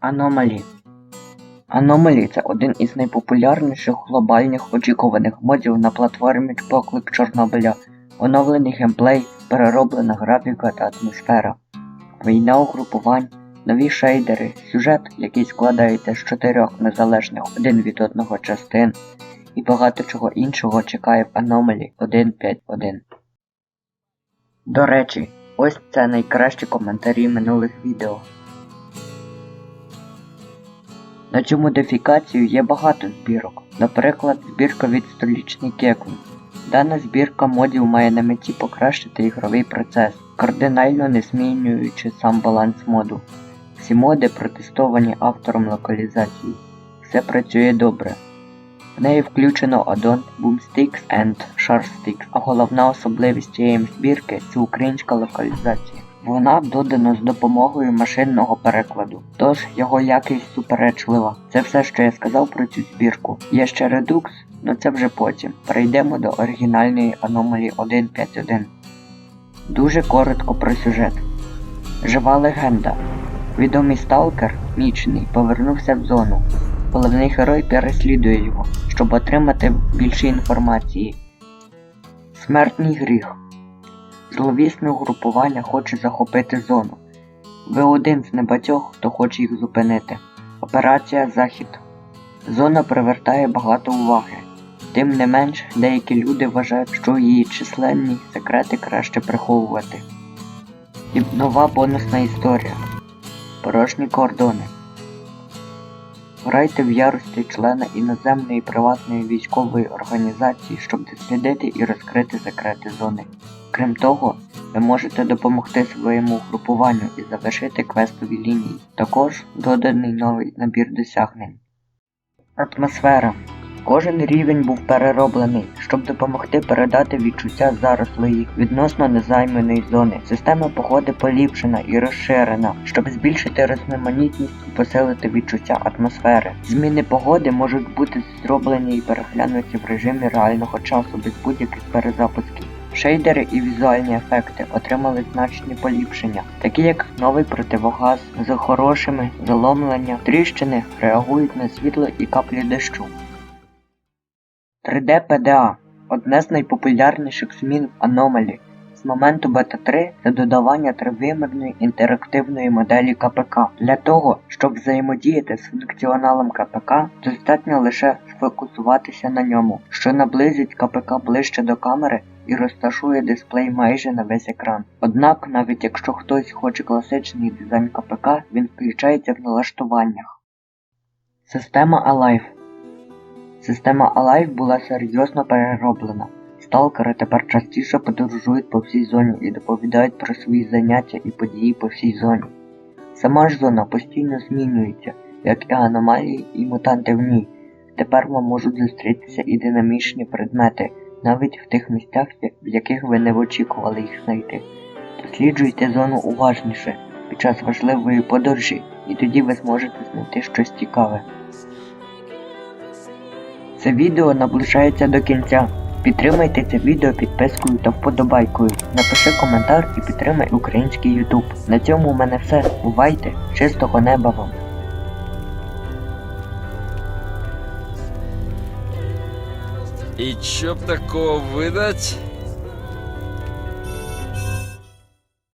Anomaly. Anomaly це один із найпопулярніших глобальних очікуваних модів на платформі Поклик Чорнобиля, оновлений геймплей, перероблена графіка та атмосфера, війна угрупувань, нові шейдери, сюжет, який складається з чотирьох незалежних один від одного частин, і багато чого іншого чекає в Anomaly 1.5.1. До речі, ось це найкращі коментарі минулих відео. На цю модифікацію є багато збірок, наприклад, збірка від столічний Кекун. Дана збірка модів має на меті покращити ігровий процес, кардинально не змінюючи сам баланс моду. Всі моди протестовані автором локалізації. Все працює добре. В неї включено аддон Boomsticks and Sharsticks, а головна особливість цієї збірки це українська локалізація. Вона додана з допомогою машинного перекладу, тож його якість суперечлива. Це все, що я сказав про цю збірку. Є ще Redux, але це вже потім. Перейдемо до оригінальної аномалії 1.5.1. Дуже коротко про сюжет. Жива легенда. Відомий сталкер, Мічний, повернувся в зону. Головний герой переслідує його, щоб отримати більше інформації. Смертний гріх. Зловісне угрупування хоче захопити зону. Ви один з небагатьох, хто хоче їх зупинити. Операція Захід. Зона привертає багато уваги. Тим не менш, деякі люди вважають, що її численні секрети краще приховувати. І нова бонусна історія. Порожні кордони. Грайте в ярості члена іноземної приватної військової організації, щоб дослідити і розкрити секрети зони. Крім того, ви можете допомогти своєму групуванню і завершити квестові лінії. Також доданий новий набір досягнень. Атмосфера. Кожен рівень був перероблений, щоб допомогти передати відчуття зарослої відносно незайманої зони. Система погоди поліпшена і розширена, щоб збільшити різноманітність і посилити відчуття атмосфери. Зміни погоди можуть бути зроблені і переглянуті в режимі реального часу без будь-яких перезапусків. Шейдери і візуальні ефекти отримали значні поліпшення, такі як новий противогаз з хорошими заломлення, тріщини реагують на світло і каплі дощу. 3D PDA одне з найпопулярніших змін в Anomaly. З моменту бета 3 це додавання тривимірної інтерактивної моделі КПК. Для того, щоб взаємодіяти з функціоналом КПК, достатньо лише сфокусуватися на ньому, що наблизить КПК ближче до камери і розташує дисплей майже на весь екран. Однак, навіть якщо хтось хоче класичний дизайн КПК, він включається в налаштуваннях. Система Alive Система Alive була серйозно перероблена. Сталкери тепер частіше подорожують по всій зоні і доповідають про свої заняття і події по всій зоні. Сама ж зона постійно змінюється, як і аномалії і мутанти в ній. Тепер вам можуть зустрітися і динамічні предмети, навіть в тих місцях, в яких ви не очікували їх знайти. Досліджуйте зону уважніше під час важливої подорожі, і тоді ви зможете знайти щось цікаве. Це відео наближається до кінця. Підтримайте це відео підпискою та вподобайкою. Напиши коментар і підтримай український ютуб. На цьому у мене все. Бувайте! Чистого неба вам! І чё б такого выдать?